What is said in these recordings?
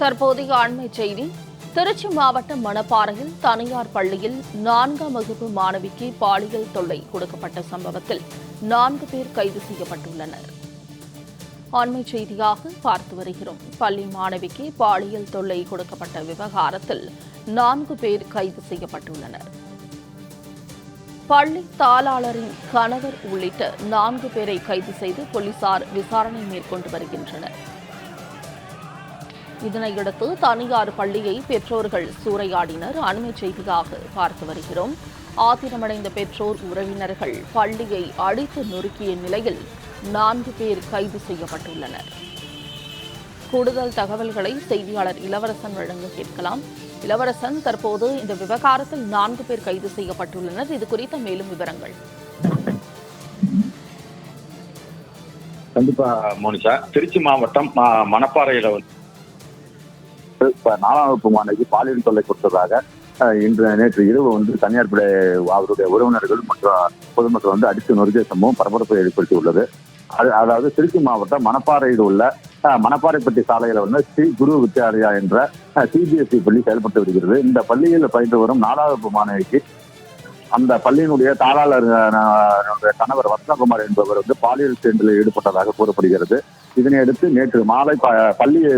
தற்போதைய அண்மை செய்தி திருச்சி மாவட்டம் மணப்பாறையில் தனியார் பள்ளியில் நான்காம் வகுப்பு மாணவிக்கு பாலியல் தொல்லை கொடுக்கப்பட்ட சம்பவத்தில் நான்கு பேர் கைது செய்யப்பட்டுள்ளனர். அண்மை செய்தியாக பார்த்து வருகிறோம். பள்ளி மாணவிக்கு பாலியல் தொல்லை கொடுக்கப்பட்ட விவகாரத்தில் நான்கு பேர் கைது செய்யப்பட்டுள்ளனர். பள்ளி தாளாளரின் கணவர் உள்ளிட்ட நான்கு பேரை கைது செய்து போலீசார் விசாரணை மேற்கொண்டு வருகின்றனர். இதனையடுத்து தனியார் பள்ளியை பெற்றோர்கள் சூறையாடினர். அண்மை செய்தியாக பார்த்து வருகிறோம். ஆத்திரமடைந்த பெற்றோர் உறவினர்கள் பள்ளியை அடித்து நொறுக்கிய நிலையில் நான்கு பேர் கைது செய்யப்பட்டுள்ளனர். கூடுதல் தகவல்களை செய்தியாளர் இளவரசன் வழங்க கேட்கலாம். இளவரசன் தற்போது இந்த விவகாரத்தில் நான்கு பேர் கைது செய்யப்பட்டுள்ளனர். இது குறித்த மேலும் விவரங்கள். கண்டிப்பா மோனிஷா திருச்சி மாவட்டம் மணப்பாறையில வந்து இப்ப நாலாம் வகுப்பு மாணவிக்கு பாலியல் தொல்லை கொடுத்ததாக இன்று நேற்று இரவு வந்து தனியார் படை அவருடைய உறவினர்கள் மற்றும் பொதுமக்கள் வந்து அடித்து நொறுக்கிய சம்பவம் பரபரப்பை ஏற்படுத்தி உள்ளது அது அதாவது திருச்சி மாவட்டம் மணப்பாறையில் உள்ள மணப்பாறைப்பட்டி சாலையில வந்து ஸ்ரீ குரு வித்யாலயா என்ற சிபிஎஸ்இ பள்ளி செயல்பட்டு வருகிறது. இந்த பள்ளியில் பயின்று வரும் நாலாவது மாணவிக்கு அந்த பள்ளியினுடைய தாளாளர் கணவர் வசனகுமார் என்பவர் வந்து பாலியல் செயலில் ஈடுபட்டதாக கூறப்படுகிறது. இதனையடுத்து நேற்று மாலை ப- பள்ளியை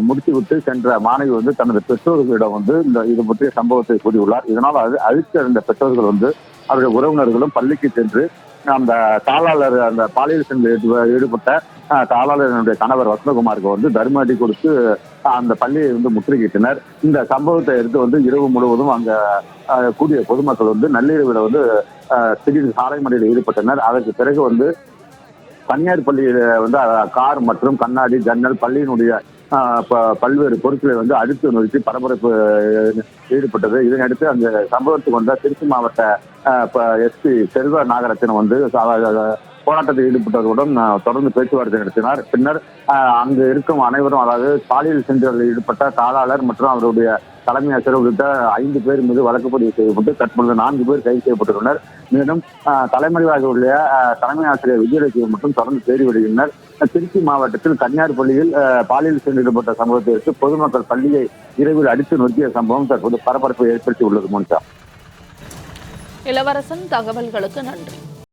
முடித்துவிட்டு சென்ற மாணவி வந்து தனது பெற்றோர்களிடம் வந்து இந்த இது பற்றிய சம்பவத்தை கூறியுள்ளார். இதனால் அது அழித்த பெற்றோர்கள் வந்து அவருடைய உறவினர்களும் பள்ளிக்கு சென்று அந்த தாளாளர் அந்த பாலியல் செயலில் ஈடுபட்ட அஹ், கணவர் வசந்தகுமாருக்கு வந்து தர்ம அடி கொடுத்து அந்த பள்ளியை வந்து முற்றுகையிட்டனர். இந்த சம்பவத்தை எடுத்து வந்து இரவு முழுவதும் அங்க கூடிய பொதுமக்கள் வந்து நள்ளிரவில் வந்து திடீர் சாலை மடையில் ஈடுபட்டனர். அதற்கு பிறகு வந்து தனியார் பள்ளியில வந்து கார் மற்றும் கண்ணாடி ஜன்னல் பள்ளியினுடைய ப- பல்வேறு பொருட்களை வந்து அடித்து நிறுத்தி பரபரப்பு ஈடுபட்டது. இதனையடுத்து அந்த சம்பவத்துக்கு வந்த திருச்சி மாவட்ட எஸ்பி செல்வ நாகரத்தினம் வந்து போராட்டத்தில் ஈடுபட்டவர்களுடன் தொடர்ந்து பேச்சுவார்த்தை நடத்தினார். பின்னர் அங்கு இருக்கும் அனைவரும் அதாவது பாலியல் சென்று ஈடுபட்ட தாளாளர் மற்றும் அவருடைய தலைமை ஆசிரியர் உள்ளிட்ட ஐந்து பேர் மீது வழக்கு பதிவு செய்யப்பட்டு தற்பொழுது நான்கு பேர் கைது செய்யப்பட்டுள்ளனர். மேலும் தலைமறைவாக உள்ள தலைமை ஆசிரியர் விஜயலட்சுமி மற்றும் தொடர்ந்து தேடி வருகின்றனர். திருச்சி மாவட்டத்தில் கன்னியார் பள்ளியில் பாலியல் சென்று ஈடுபட்ட சம்பவத்திற்கு பொதுமக்கள் பள்ளியை இரவில் அடித்து நொறுக்கிய சம்பவம் தற்போது பரபரப்பை ஏற்படுத்தி உள்ளது மோனிஷா இளவரசன் தகவல்களுக்கு நன்றி.